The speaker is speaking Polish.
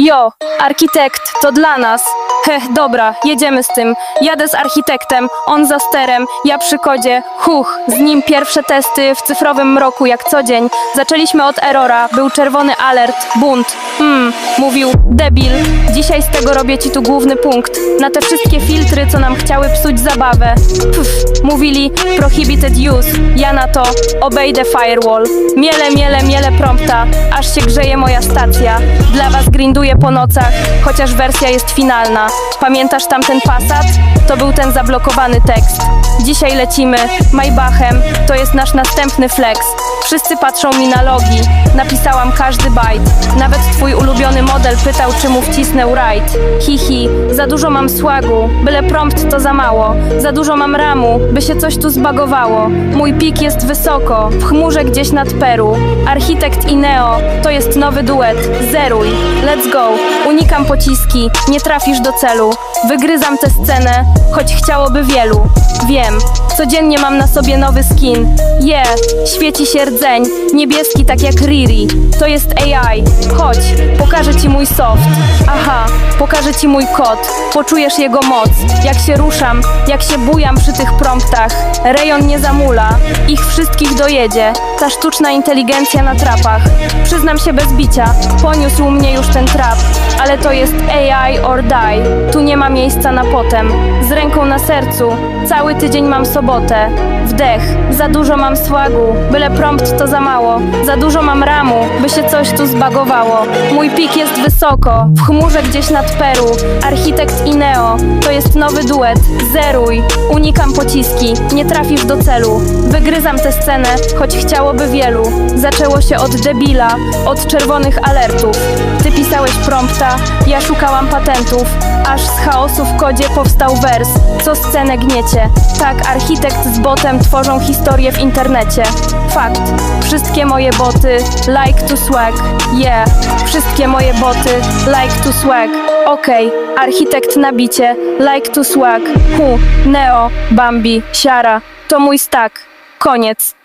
Jo, architekt, to dla nas. Heh, dobra, jedziemy z tym. Jadę z architektem, on za sterem, ja przy kodzie. Huch, z nim pierwsze testy w cyfrowym mroku jak co dzień. Zaczęliśmy od errora, był czerwony alert, bunt. Hmm, mówił, debil, dzisiaj z tego robię ci tu główny punkt. Na te wszystkie filtry, co nam chciały psuć zabawę. Pff, mówili, prohibited use. Ja na to, obejdę firewall. Miele, miele, miele prompta, aż się grzeje moja stacja. Dla was grinduję po nocach, chociaż wersja jest finalna. Pamiętasz tamten Passat? To był ten zablokowany tekst. Dzisiaj lecimy Maybachem, to jest nasz następny flex. Wszyscy patrzą mi na logi. Napisałam każdy bajt. Nawet twój ulubiony model pytał, czy mu wcisnę right. Hihi, za dużo mam słagu, byle prompt to za mało. Za dużo mam ramu, by się coś tu zbagowało. Mój pik jest wysoko, w chmurze gdzieś nad Peru. Architekt i Neo, to jest nowy duet. Zeruj, let's go. Unikam pociski, nie trafisz do celu. Wygryzam tę scenę, choć chciałoby wielu. Wiem, codziennie mam na sobie nowy skin. Yeah, świeci się rdzeń, niebieski tak jak Riri. To jest AI, chodź, pokażę ci mój soft. Aha, pokażę ci mój kod, poczujesz jego moc. Jak się ruszam, jak się bujam przy tych promptach. Rejon nie zamula, ich wszystkich dojedzie. Ta sztuczna inteligencja na trapach. Przyznam się bez bicia, poniósł mnie już ten trap. Ale to jest AI or die. Tu nie ma miejsca na potem. Z ręką na sercu, cały tydzień mam sobotę. Wdech, za dużo mam słagu, byle prompt to za mało. Za dużo mam ramu, by się coś tu zbagowało. Mój pik jest wysoko, w chmurze gdzieś nad Peru. Architekt i Neo, to jest nowy duet. Zeruj, unikam pociski, nie trafisz do celu. Wygryzam tę scenę, choć chciałoby wielu. Zaczęło się od debila, od czerwonych alertów. Ty pisałeś prompta, ja szukałam patentów. Aż z chaosu w kodzie powstał wers, co scenę gniecie. Tak, architekt z botem tworzą historię w internecie. Fakt, wszystkie moje boty, like to swag, yeah. Wszystkie moje boty, like to swag. Okej, architekt na bicie, like to swag. Hu, Neo, Bambi, Siara, to mój stack. Koniec.